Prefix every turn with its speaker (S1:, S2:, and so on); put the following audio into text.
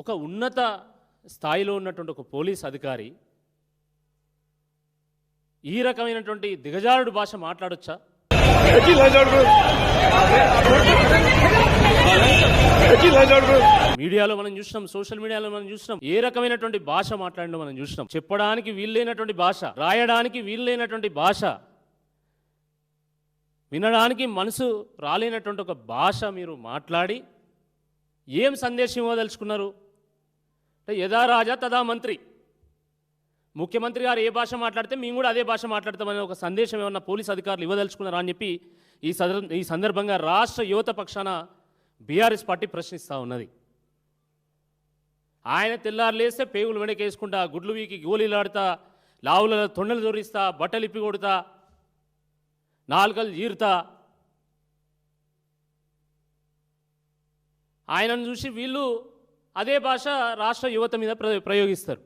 S1: ఒక ఉన్నత స్థాయిలో ఉన్నటువంటి ఒక పోలీస్ అధికారి ఈ రకమైనటువంటి దిగజారుడు భాష మాట్లాడొచ్చా? మీడియాలో మనం చూసినాం సోషల్ మీడియాలో మనం చూసినాం ఏ రకమైనటువంటి భాష మాట్లాడడం మనం చూసినాం. చెప్పడానికి వీల్లేనటువంటి భాష రాయడానికి వీల్లేనటువంటి భాష వినడానికి మనసు రాలేనటువంటి ఒక భాష మీరు మాట్లాడి ఏం సందేశం ఇవ్వదలుచుకున్నారు? యథా రాజా తదా మంత్రి. ముఖ్యమంత్రి గారు ఏ భాష మాట్లాడితే మేము కూడా అదే భాష మాట్లాడతామనే ఒక సందేశం ఏమన్నా పోలీస్ అధికారులు ఇవ్వదలుచుకున్నారా అని చెప్పి ఈ సదర్ ఈ సందర్భంగా రాష్ట్ర యువత పక్షాన బీఆర్ఎస్ పార్టీ ప్రశ్నిస్తూ ఉన్నది. ఆయన తెల్లారు లేస్తే పేగులు వెనకేసుకుంటా గుడ్లు వీకి గోళీలాడుతా లావుల తొండలు దొరిస్తా బట్టలు ఇప్పి కొడుతా నాలుకలు జీరుతా. ఆయనను చూసి వీళ్ళు అదే భాష రాష్ట్ర యువత మీద ప్ర ప్రయోగిస్తారు.